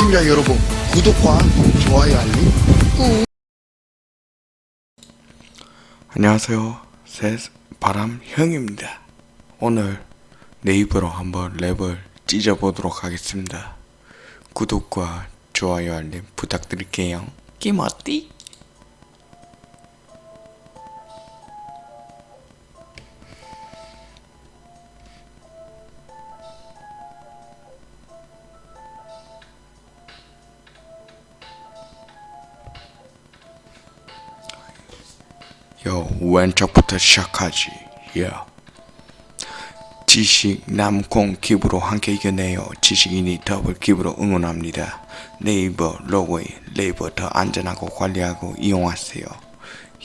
시청자 여러분 구독과 좋아요 알림 꾹 안녕하세요. 새바람 형입니다. 오늘 네이버로 한번 랩을 찢어보도록 하겠습니다. 구독과 좋아요 알림 부탁드릴게요. 끼머띠? 요 왼쪽부터 시작하지. 요. 지식 남콩 기부로 함께 이겨내요. 지식인이 더블 기부로 응원합니다. 네이버 로고에 네이버 더 안전하고 관리하고 이용하세요.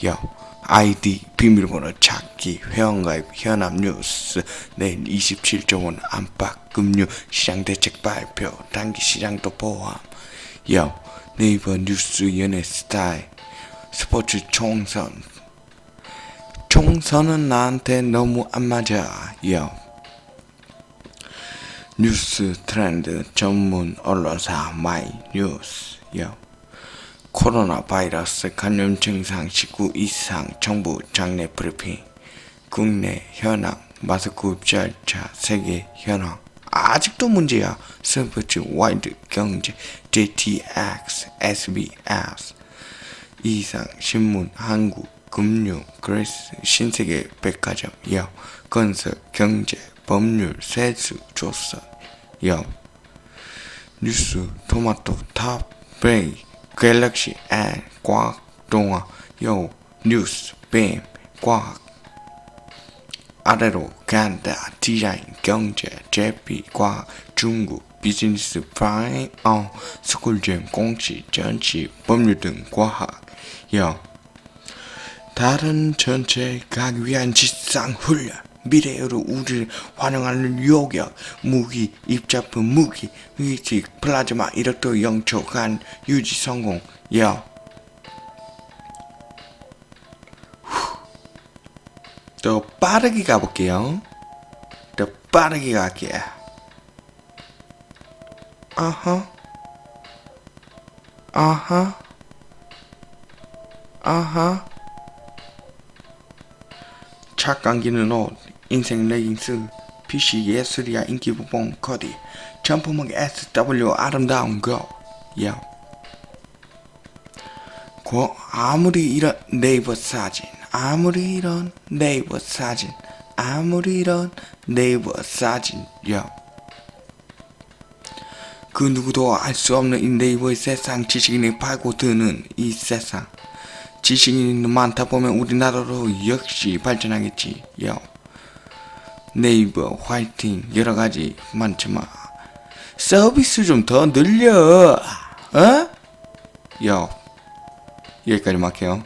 요. 아이디 비밀번호 찾기 회원가입 현합 뉴스 내일 27조 원 안팎 금융 시장 대책 발표 단기 시장도 포함 요 네이버 뉴스 연예 스타일 스포츠 총선 총선은 나한테 너무 안 맞아. 요. 뉴스 트렌드 전문 언론사 마이 뉴스. 요. 코로나 바이러스 감염 증상 19 이상 정부 장례 브리핑. 국내 현황 마스크 절차 세계 현황 아직도 문제야. 스포츠 와이드 경제 JTX SBS 이상 신문 한국 금융 그레스 신세계 백화점 여 건설 경제 법률 세수 조사 여 뉴스 토마토 탑 브레이 갤럭시 앤 과학 동화 여 뉴스 뱀 과학 아래로 간다 디자인 경제 제비 과학 중국 비즈니스 프라임 어 스쿨잼 공시 전시 법률 등 과학 여 다른 전체 가기 위한 지상 훈련 미래로 우리를 환영하는 요격 무기 입자품 무기 위치 플라즈마 이력도 영촉한 유지 성공 여더 빠르게 가볼게요. 더 빠르게 갈게요. 아하. 아하. 아하. 착 감기는 옷, 인생 레깅스, PC 예술이야 인기 부봉 코디, 점프먹 SW 아름다운 거, 야. 고 아무리 이런 네이버 사진, 아무리 이런 네이버 사진, 아무리 이런 네이버 사진, 야. 그 누구도 알 수 없는 이 네이버의 세상 지식인이 파고 드는 이 세상 지식인이 많다 보면 우리나라로 역시 발전하겠지. 요. 네이버 화이팅. 여러 가지 많지만 서비스 좀 더 늘려. 어? 요. 여기까지 막해요